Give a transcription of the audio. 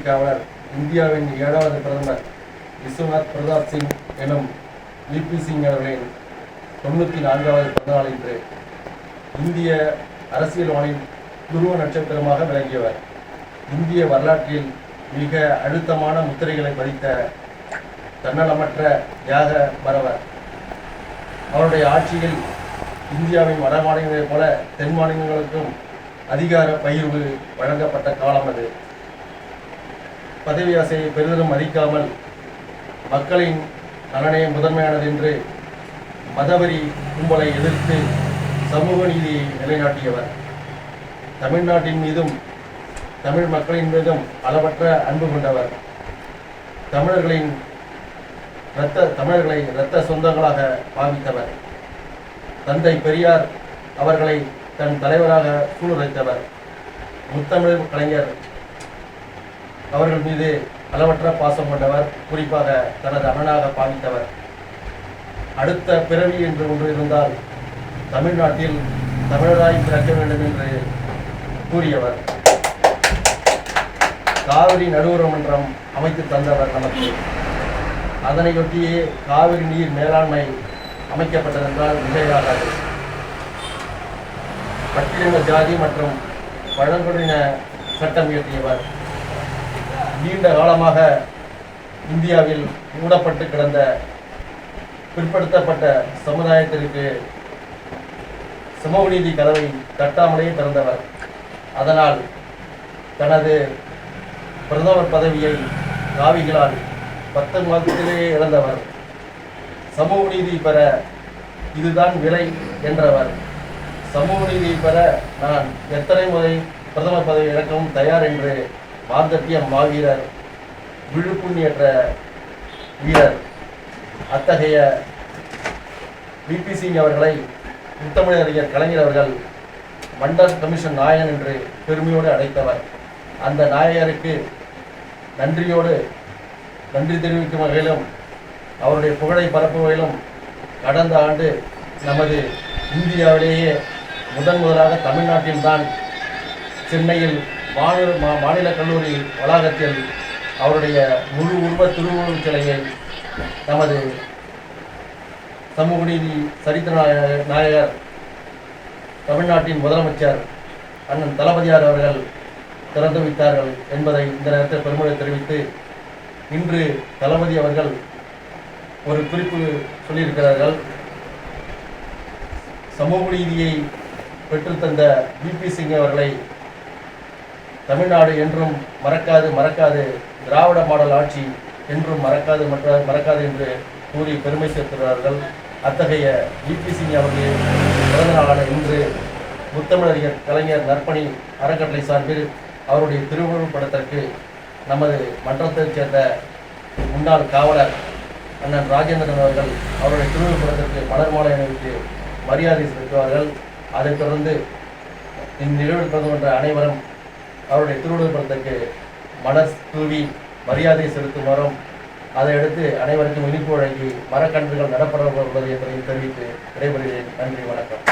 இந்தியாவின் ஏழாவது பிரதமர் விஸ்வநாத் பிரதாப் சிங் எனும் விபி சிங் அவர்களின் தொண்ணூற்றி நான்காவது பிறந்தநாள் இன்று இந்திய அரசியல்வானின் துருவ நட்சத்திரமாக விளங்கியவர். இந்திய வரலாற்றில் மிக அழுத்தமான முத்திரைகளை பதித்த தன்னலமற்ற தியாக பரவர். அவருடைய ஆட்சியில் இந்தியாவின் வட மாநிலங்களைப் போல தென் மாநிலங்களுக்கும் அதிகார பகிர்வு வழங்கப்பட்ட காலம் அது. பதவி ஆசையை பெரிதும் மதிக்காமல் மக்களின் நலனே முதன்மையானது என்று மதவரி கும்பலை எதிர்த்து சமூக நீதியை நிலைநாட்டியவர். தமிழ்நாட்டின் மீதும் தமிழ் மக்களின் மீதும் அளவற்ற அன்பு கொண்டவர். தமிழர்களின் இரத்த தமிழர்களை இரத்த சொந்தங்களாக பாவித்தவர். தந்தை பெரியார் அவர்களை தன் தலைவராக சூளுரைத்தவர். முத்தமிழ் கலைஞர் அவர்கள் மீது அளவற்ற பாசம் கொண்டவர் குறிப்பாக தனது அண்ணனாக பாவித்தவர். அடுத்த பிறவி என்று ஒன்று இருந்தால் தமிழ்நாட்டில் தமிழராய் பிறக்க வேண்டும் என்று கூறியவர். காவிரி நடுவர மன்றம் அமைத்து தந்தவர் நமக்கு. அதனையொட்டியே காவிரி நீர் மேலாண்மை அமைக்கப்பட்டதென்றால் மிகையாகாது பட்டியலின ஜாதி மற்றும் பழங்குடியின சட்டம் இயற்றியவர். நீண்ட காலமாக இந்தியாவில் மூடப்பட்டு கிடந்த பிற்படுத்தப்பட்ட சமுதாயத்திற்கு சமூக நீதி கதவை தட்டாமலே திறந்தவர் அதனால் தனது பிரதமர் பதவியை காவிகளால் பத்து மாதத்திலேயே இழந்தவர். சமூக நீதி பெற இதுதான் விலை என்றவர். சமூக நீதியை பெற நான் எத்தனை முறை பிரதமர் பதவி இழக்கவும் தயார் என்று மார்த்தட்டிய மாவீரர் விழுப்புண்ணியற்ற வீரர். அத்தகைய பிபி சிங் அவர்களை முத்தமிழ் அறிஞர் கலைஞர் அவர்கள் மண்டல் கமிஷன் நாயகன் என்று பெருமையோடு அழைத்தவர். அந்த நாயகருக்கு நன்றியோடு நன்றி தெரிவிக்கும் வகையிலும் அவருடைய புகழை பரப்பும் வகையிலும் கடந்த ஆண்டு நமது இந்தியாவிலேயே முதன் முதலாக தமிழ்நாட்டில்தான் சென்னையில் மாநில மா- மாநில கல்லூரி வளாகத்தில் அவருடைய முழு உருவ திருவுருவ சிலையை நமது சமூக நீதி சரித்திர நாயகர் தமிழ்நாட்டின் முதலமைச்சர் அண்ணன் தளபதியார் அவர்கள் திறந்து வைத்தார்கள் என்பதை இந்த நேரத்தில் பெருமையை தெரிவித்து இன்று தளபதி அவர்கள் ஒரு குறிப்பு சொல்லியிருக்கிறார்கள். சமூக நீதியை பெற்றுத்தந்த பிபி சிங் அவர்களை தமிழ்நாடு என்றும் மறக்காது மறக்காது. திராவிட மாடல் ஆட்சி என்றும் மறக்காது மற்ற மறக்காது என்று கூறி பெருமை சேர்க்கிறார்கள் அத்தகைய ஜிபி சிங் அவர்களின் பிறந்த நாளான இன்று முத்தமிழறிஞர் கலைஞர் நற்பணி அறக்கட்டளை சார்பில் அவருடைய திருவுருவப் படத்திற்கு நமது மன்றத்தைச் சேர்ந்த முன்னாள் காவலர் அண்ணன் ராஜேந்திரன் அவர்கள் அவருடைய திருவுருவப் படத்திற்கு மலர் மாலை அணிவித்து மரியாதை செலுத்துவார்கள். அதைத் தொடர்ந்து இந்நிகழ்வு கலந்து கொண்ட அனைவரும் அவருடைய திருவுருவப் படத்திற்கு மலர் தூவி மரியாதை செலுத்துமாறும் அதையடுத்து அனைவருக்கும் இனிப்பு வழங்கி மரக்கன்றுகள் நடப்பட உள்ளது தெரிவித்து விடைபெறுகிறேன். நன்றி வணக்கம்.